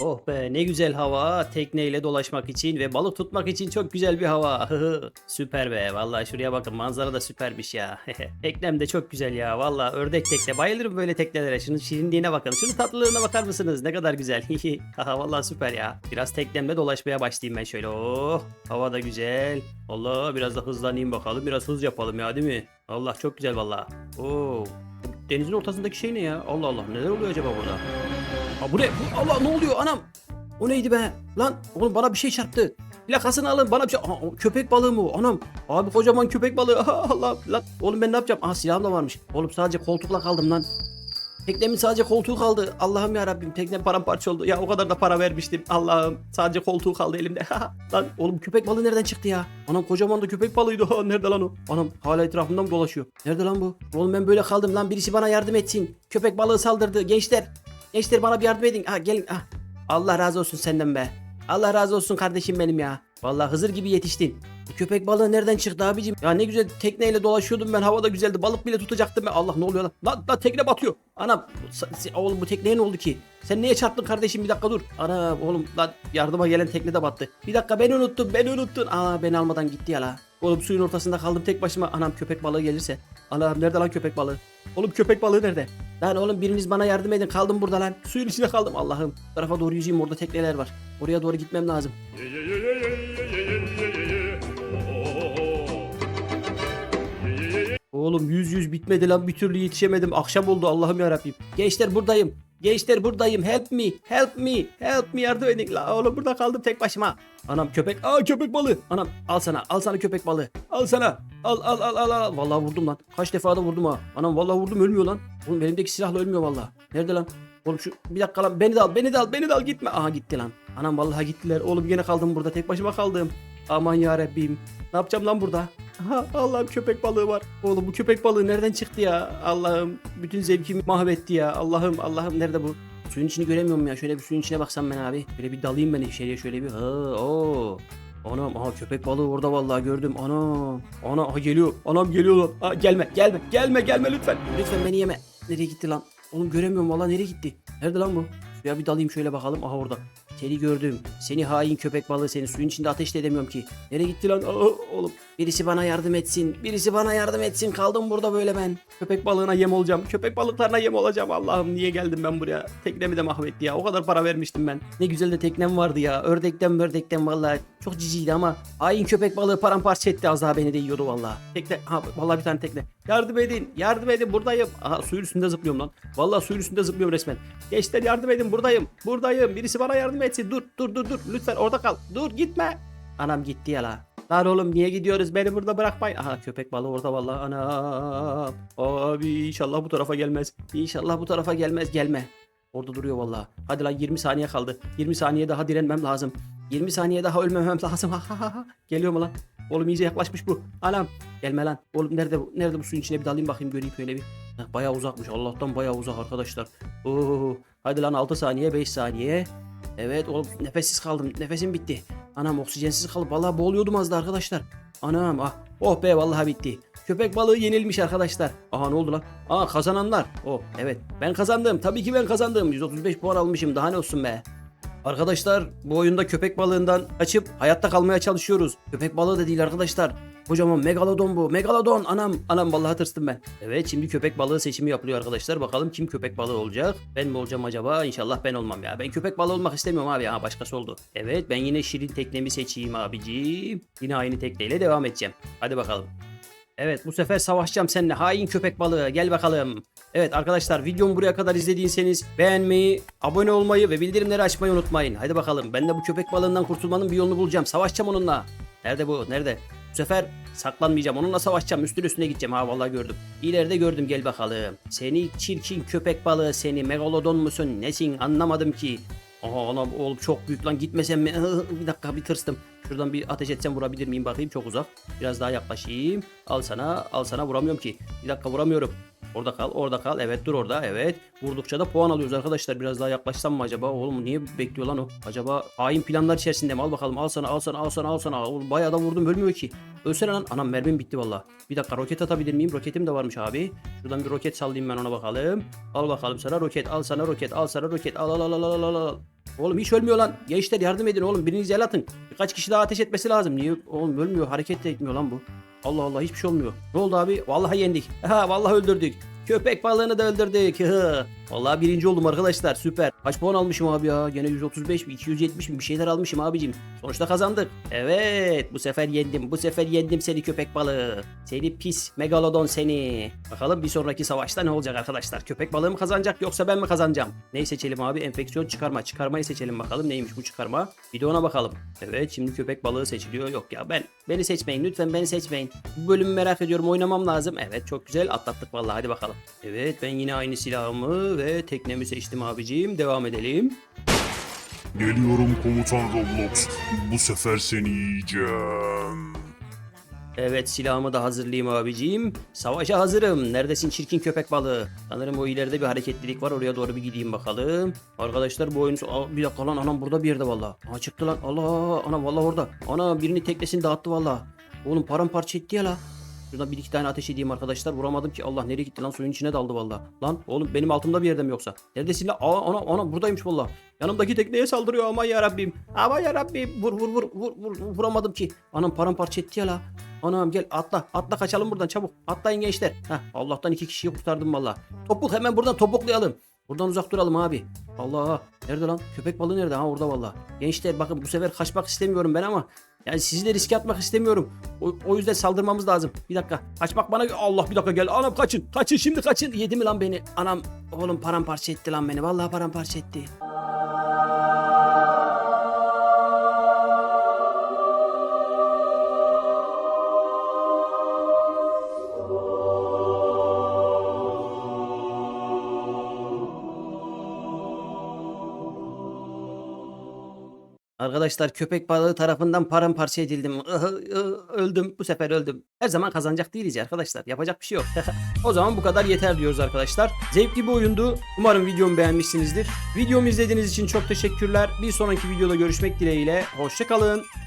Oh be ne güzel hava. Tekneyle dolaşmak için ve balık tutmak için çok güzel bir hava. süper be. Vallahi şuraya bakın manzara da süpermiş ya. Teknem de çok güzel ya. Vallahi ördek tekne. Bayılırım böyle teknelere. Şunun şirinliğine bakın. Şunun tatlılığına bakar mısınız? Ne kadar güzel. Haha vallahi süper ya. Biraz teknemle dolaşmaya başlayayım ben şöyle. Oh hava da güzel. Allah biraz da hızlanayım bakalım. Biraz hız yapalım ya değil mi? Allah çok güzel vallahi. Oo. Denizin ortasındaki şey ne ya? Allah Allah neler oluyor acaba burada? Ha bu ne? Allah ne oluyor anam? O neydi be? Lan oğlum bana bir şey çarptı. Plakasını alın bana bir şey. Aha, köpek balığı mı? Anam. Abi kocaman köpek balığı. Allah lan. Oğlum ben ne yapacağım? Aha silahım da varmış. Oğlum sadece koltukla kaldım lan. Teknemin sadece koltuğu kaldı. Allah'ım ya Rabbim teknem paramparça oldu. Ya o kadar da para vermiştim. Allah'ım sadece koltuğu kaldı elimde. lan oğlum köpek balığı nereden çıktı ya? Anam kocaman da köpek balığıydı. Nerede lan o? Anam hala etrafımda mı dolaşıyor? Nerede lan bu? Oğlum ben böyle kaldım lan. Birisi bana yardım etsin. Köpek balığı saldırdı. Gençler. Gençler bana bir yardım edin. Ha gelin. Ha. Allah razı olsun senden be. Allah razı olsun kardeşim benim ya. Vallahi Hızır gibi yetiştin. Bu köpek balığı nereden çıktı abicim? Ya ne güzel tekneyle dolaşıyordum ben. Havada güzeldi. Balık bile tutacaktım ben. Allah ne oluyor lan? Lan, lan tekne batıyor. Ana sa- oğlum bu tekneye ne oldu ki? Sen niye çarptın kardeşim? Bir dakika dur. Ana oğlum lan yardıma gelen tekne de battı. Bir dakika beni unuttun. Beni unuttun. Aa beni almadan gitti ya la. Oğlum suyun ortasında kaldım tek başıma. Anam köpek balığı gelirse. Anam nerede lan köpek balığı? Oğlum köpek balığı nerede? Lan oğlum biriniz bana yardım edin. Kaldım burada lan. Suyun içinde kaldım. Allah'ım. Tarafa doğru yüzeyim. Orada tekneler var. Oraya doğru gitmem lazım. Oğlum yüz yüz bitmedi lan bir türlü yetişemedim. Akşam oldu Allah'ım yarabbim. Gençler buradayım. Gençler buradayım. Help me. Help me. Help me yardım edin. La oğlum burada kaldım tek başıma. Anam köpek. Aa köpek balığı. Anam al sana. Al sana köpek balığı. Al sana. Al al al al al. Vallahi vurdum lan. Kaç defa da vurdum ha. Anam vallahi vurdum ölmüyor lan. Oğlum elimdeki silahla ölmüyor vallahi. Nerede lan? Oğlum şu bir dakika lan beni de al beni de al beni de al gitme. Aha gitti lan. Anam vallahi gittiler. Oğlum yine kaldım burada tek başıma kaldım. Aman ya Rabbim. Ne yapacağım lan burada? Allah'ım köpek balığı var. Oğlum bu köpek balığı nereden çıktı ya? Allah'ım bütün zevkimi mahvetti ya. Allah'ım Allah'ım nerede bu? Suyun içini göremiyorum ya. Şöyle bir suyun içine baksam ben abi. Şöyle bir dalayım ben içeriye şöyle bir. Ha, oo. Anam aha köpek balığı orada vallahi gördüm. Anam. Ana aha geliyor. Anam geliyor lan. Aa, gelme gelme gelme gelme lütfen. Lütfen beni yeme. Nereye gitti lan? Oğlum göremiyorum vallahi nereye gitti? Nerede lan bu? Suya bir dalayım şöyle bakalım. Aha orada. Seni gördüm. Seni hain köpek balığı seni suyun içinde ateş de edemiyorum ki. Nereye gitti lan? Aa, oğlum. Birisi bana yardım etsin. Birisi bana yardım etsin. Kaldım burada böyle ben. Köpek balığına yem olacağım. Köpek balıklarına yem olacağım. Allah'ım niye geldim ben buraya? Teknemi de mahvetti ya. O kadar para vermiştim ben. Ne güzel de teknem vardı ya. Ördekten ördekten vallahi. Çok ciciydi ama. Hain köpek balığı paramparça etti. Az daha beni de yiyordu vallahi. Tekne. Ha vallahi bir tane tekne. Yardım edin. Yardım edin. Buradayım. Aha suyun üstünde zıplıyorum lan. Vallahi suyun üstünde zıplıyorum resmen. Gençler yardım edin. Buradayım. Buradayım. Birisi bana yardım etsin. Dur dur dur dur. Lütfen orada kal. Dur gitme. Anam gitti ya la. Lan oğlum niye gidiyoruz? Beni burada bırakmayın. Aha köpek balığı orada vallahi. Anam. Abi inşallah bu tarafa gelmez. İnşallah bu tarafa gelmez. Gelme. Orada duruyor vallahi. Hadi lan 20 saniye kaldı. 20 saniye daha direnmem lazım. 20 saniye daha ölmemem lazım. Geliyor mu lan? Oğlum iyice yaklaşmış bu. Anam. Gelme lan. Oğlum nerede bu? Nerede bu suyun içine bir dalayım bakayım göreyim şöyle bir. Bayağı uzakmış. Allah'tan bayağı uzak arkadaşlar. Oo. Hadi lan 6 saniye 5 saniye. Evet oğlum nefessiz kaldım. Nefesim bitti. Anam oksijensiz kalıp vallahi boğuluyordum az da arkadaşlar. Anam ah. Oh be vallahi bitti. Köpek balığı yenilmiş arkadaşlar. Aha ne oldu lan? Aa kazananlar. Oh evet ben kazandım. Tabii ki ben kazandım. 135 puan almışım. Daha ne olsun be. Arkadaşlar bu oyunda köpek balığından kaçıp hayatta kalmaya çalışıyoruz. Köpek balığı da değil arkadaşlar. Kocaman megalodon bu. Megalodon anam. Anam vallahi tırstım ben. Evet şimdi köpek balığı seçimi yapılıyor arkadaşlar. Bakalım kim köpek balığı olacak? Ben mi olacağım acaba? İnşallah ben olmam ya. Ben köpek balığı olmak istemiyorum abi. Ha başkası oldu. Evet ben yine şirin teknemi seçeyim abiciğim. Yine aynı tekneyle devam edeceğim. Hadi bakalım. Evet bu sefer savaşacağım seninle hain köpek balığı gel bakalım. Evet arkadaşlar videomu buraya kadar izlediyseniz beğenmeyi, abone olmayı ve bildirimleri açmayı unutmayın. Hadi bakalım ben de bu köpek balığından kurtulmanın bir yolunu bulacağım. Savaşacağım onunla. Nerede bu? Nerede? Bu sefer saklanmayacağım. Onunla savaşacağım. Üstüne üstüne gideceğim. Ha vallahi gördüm. İleride gördüm gel bakalım. Seni çirkin köpek balığı seni. Megalodon musun? Nesin? Anlamadım ki. Aha oğlum çok büyük lan gitmesem mi? bir dakika bir tırstım. Şuradan bir ateş etsem vurabilir miyim bakayım çok uzak. Biraz daha yaklaşayım. Al sana al sana vuramıyorum ki. Bir dakika vuramıyorum. Orada kal orada kal. Evet dur orada evet. Vurdukça da puan alıyoruz arkadaşlar. Biraz daha yaklaşsam mı acaba? Oğlum niye bekliyor lan o? Acaba hain planlar içerisinde mi? Al bakalım al sana al sana al sana al sana. Oğlum bayağı da vurdum ölmüyor ki. Ölsene lan. Anam mermim bitti valla. Bir dakika roket atabilir miyim? Roketim de varmış abi. Şuradan bir roket sallayayım ben ona bakalım. Al bakalım sana roket. Al sana roket. Al sana roket. Al al al al al al. Oğlum hiç ölmüyor lan. Gençler yardım edin oğlum. Biriniz el atın. Birkaç kişi daha ateş etmesi lazım. Niye? Oğlum ölmüyor. Hareket de etmiyor lan bu. Allah Allah hiçbir şey olmuyor. Ne oldu abi? Vallahi yendik. Ha vallahi öldürdük. Köpek balığını da öldürdük. Vallahi birinci oldum arkadaşlar. Süper. Kaç puan almışım abi ya? Gene 135 mi? 270 mi? Bir şeyler almışım abicim. Sonuçta kazandık. Evet. Bu sefer yendim. Bu sefer yendim seni köpek balığı. Seni pis megalodon seni. Bakalım bir sonraki savaşta ne olacak arkadaşlar? Köpek balığı mı kazanacak yoksa ben mi kazanacağım? Neyi seçelim abi? Enfeksiyon çıkarma. Çıkarmayı seçelim bakalım. Neymiş bu çıkarma? Bir de ona bakalım. Evet şimdi köpek balığı seçiliyor. Yok ya ben beni seçmeyin. Lütfen beni seçmeyin. Bu bölümü merak ediyorum. Oynamam lazım. Evet çok güzel. Atlattık vallahi. Hadi bakalım. Evet ben yine aynı silahımı ve teknemi seçtim abiciğim. Devam edelim. Geliyorum komutan Roblox. Bu sefer seni yiyeceğim. Evet silahımı da hazırlayayım abiciğim. Savaşa hazırım. Neredesin çirkin köpek balığı? Sanırım o ileride bir hareketlilik var. Oraya doğru bir gideyim bakalım. Arkadaşlar bu oyun... Aa, bir dakika lan anam burada bir yerde valla. Aa çıktı lan. Allah anam valla orada. Ana birini teknesini dağıttı valla. Oğlum paramparça etti ya la. Şuradan bir iki tane ateş edeyim arkadaşlar. Vuramadım ki. Allah nereye gitti lan? Suyun içine daldı valla. Lan oğlum benim altımda bir yerde mi yoksa? Neredesin lan? Aa ana ana buradaymış valla. Yanımdaki tekneye saldırıyor aman ya Rabbim. Aman ya Rabbim. Vur vur vur vur vur vuramadım ki. Anam paramparça etti ya la. Anam gel atla atla kaçalım buradan çabuk. Atlayın gençler. Heh, Allah'tan iki kişiyi kurtardım valla. Topuk hemen buradan topuklayalım. Buradan uzak duralım abi. Allah nerede lan? Köpek balığı nerede? Ha orada valla. Gençler bakın bu sefer kaçmak istemiyorum ben ama yani sizi de riske atmak istemiyorum. O, o yüzden saldırmamız lazım. Bir dakika. Kaçmak bana... Allah bir dakika gel. Anam kaçın. Kaçın şimdi kaçın. Yedi mi lan beni? Anam oğlum paramparça etti lan beni. Vallahi paramparça etti. Arkadaşlar köpek balığı tarafından paramparça edildim. öldüm. Bu sefer öldüm. Her zaman kazanacak değiliz arkadaşlar. Yapacak bir şey yok. o zaman bu kadar yeter diyoruz arkadaşlar. Zevkli bir oyundu. Umarım videomu beğenmişsinizdir. Videomu izlediğiniz için çok teşekkürler. Bir sonraki videoda görüşmek dileğiyle. Hoşçakalın.